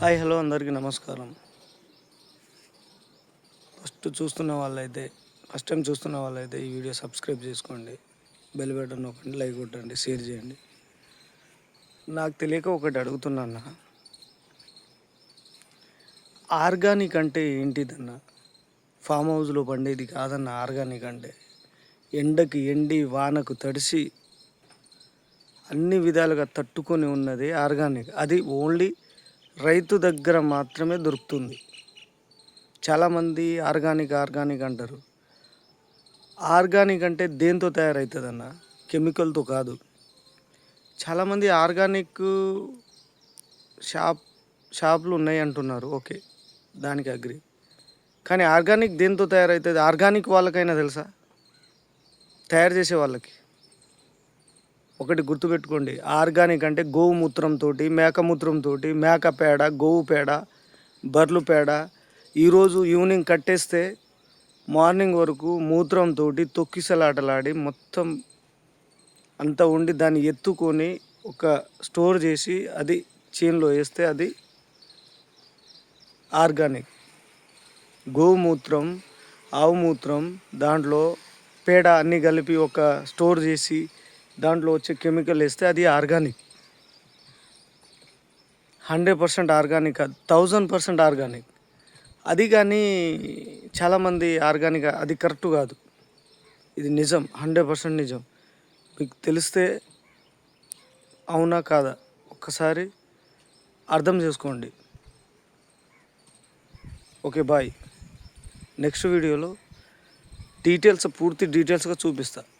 Hi hello అందరికీ నమస్కారం. First చూస్తున్న వాళ్ళైతే ఫస్ట్ టైం చూస్తున్న వాళ్ళైతే ఈ వీడియో సబ్స్క్రైబ్ చేసుకోండి. బెల్ బటన్ నొక్కండి లైక్ కొట్టండి షేర్ చేయండి. నాకు తెలియక ఒకటి అడుగుతున్నా ఆర్గానిక్ అంటే ఏంటిదన్న? ఫామ్ హౌస్లో పండేది కాదన్న ఆర్గానిక్ అంటే. ఎండకి ఎండి వానకు తడిసి అన్ని విధాలుగా తట్టుకొని ఉన్నది ఆర్గానిక్. అది ఓన్లీ రైతు దగ్గర మాత్రమే దొరుకుతుంది. చాలామంది ఆర్గానిక్ ఆర్గానిక్ అంటారు. ఆర్గానిక్ అంటే దేంతో తయారవుతుందన్న కెమికల్తో కాదు. చాలామంది ఆర్గానిక్ షాప్ షాపులు ఉన్నాయి అంటున్నారు. ఓకే దానికి అగ్రి. కానీ ఆర్గానిక్ దేంతో తయారవుతుంది ఆర్గానిక్ వాళ్ళకైనా తెలుసా? తయారు చేసే వాళ్ళకి. ఒకటి గుర్తుపెట్టుకోండి. ఆర్గానిక్ అంటే గోమూత్రంతో మేకమూత్రంతో మేక పేడ గోవు పేడ బర్రెలు పేడ ఈరోజు ఈవినింగ్ కట్టేస్తే మార్నింగ్ వరకు మూత్రంతో తొక్కిసలాటలాడి మొత్తం అంత ఉండి దాన్ని ఎత్తుకొని ఒక స్టోర్ చేసి అది చేన్లో వేస్తే అది ఆర్గానిక్. గోమూత్రం ఆవు మూత్రం దాంట్లో పేడ అన్నీ కలిపి ఒక స్టోర్ చేసి దాంట్లో వచ్చే కెమికల్ వేస్తే అది ఆర్గానిక్. హండ్రెడ్ పర్సెంట్ ఆర్గానిక్ కాదు థౌజండ్ పర్సెంట్ ఆర్గానిక్. అది కానీ చాలామంది ఆర్గానిక్ అది కరెక్ట్ కాదు. ఇది నిజం హండ్రెడ్ పర్సెంట్ నిజం. మీకు తెలిస్తే అవునా కాదా? ఒక్కసారి అర్థం చేసుకోండి. Okay bye. నెక్స్ట్ వీడియోలో డీటెయిల్స్ పూర్తి డీటెయిల్స్గా చూపిస్తాను